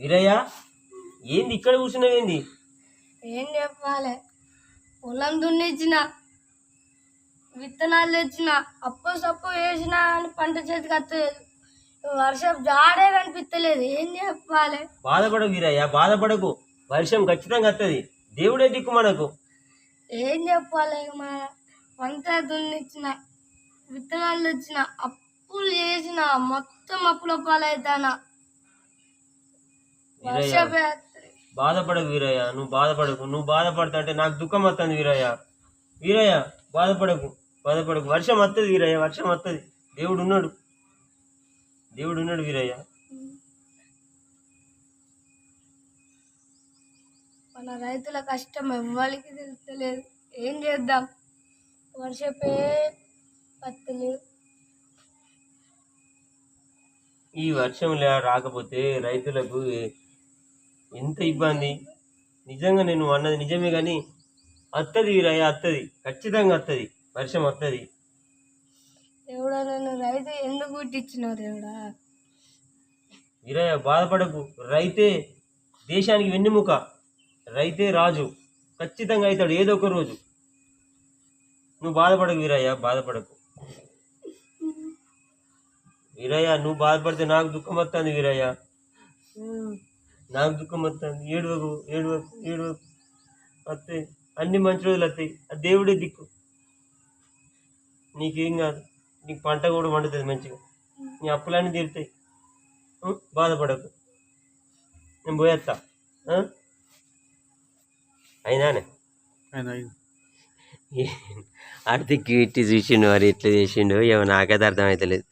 వీరయ్య ఏంది ఇక్కడ కూర్చున్నావేంది ఏం చెప్పాలి? పొలం దున్నిచ్చిన విత్తనాలు తెచ్చిన అప్పు సప్పు వేసిన అని పంట చేతికి వస్తలేదు వర్షం జాడే కనిపించలేదు ఏం చెప్పాలి? బాధపడకు వీరయ్య బాధపడకు. వర్షం ఖచ్చితంగా వస్తుంది దేవుడే దిక్కు మనకు. ఏం చెప్పాలి మన పంట దున్నిచ్చిన విత్తనాలు తెచ్చిన అప్పులు చేసిన మొత్తం అప్పుల పాలవుతానా వీరయ్య. బాధపడకు వీరయ్య నువ్వు బాధపడకు. నువ్వు బాధపడతా అంటే నాకు దుఃఖం వస్తుంది వీరయ్య. వీరయ్య బాధపడకు బాధపడకు. వర్షం వస్తుంది వీరయ్య వర్షం వస్తుంది దేవుడు ఉన్నాడు. దేవుడు ఉన్నాడు వీరయ్య. మన రైతుల కష్టం ఎవ్వరికి తెలుస్తలేదు. ఏం చేద్దాం? వర్షపే పత్తలేదు. ఈ వర్షం రాకపోతే రైతులకు ఎంత ఇబ్బంది? నిజంగా నేను అన్నది నిజమే కానీ వస్తుంది వీరయ్య వస్తుంది ఖచ్చితంగా వస్తుంది వర్షం వస్తుంది దేవుడా నన్ను రైతు ఎందుకు పుట్టించినావు దేవుడా? వీరయ్య బాధపడకు. రైతే దేశానికి వెన్నెముక. రైతే రాజు. ఖచ్చితంగా అవుతాడు ఏదో ఒక రోజు. నువ్వు బాధపడకు వీరయ్య బాధపడకు. వీరయ్య నువ్వు బాధపడితే నాకు దుఃఖం వస్తుంది వీరయ్య. నాకు దుఃఖం వస్తుంది ఏడువకు ఏడువకు ఏడువకు వస్తాయి అన్ని మంచి రోజులు వస్తాయి ఆ దేవుడే దిక్కు. నీకేం కాదు. నీకు పంట కూడా పండుతుంది మంచిగా. నీ అప్పులన్నీ తీరుతాయి? బాధపడకు. నేను పోయేస్తా? అయినానే? ఆర్థిక ఇట్టి చూసిండు మరి ఎట్లా చేసిండు ఏమో నాకైతే అర్థమవుతలేదు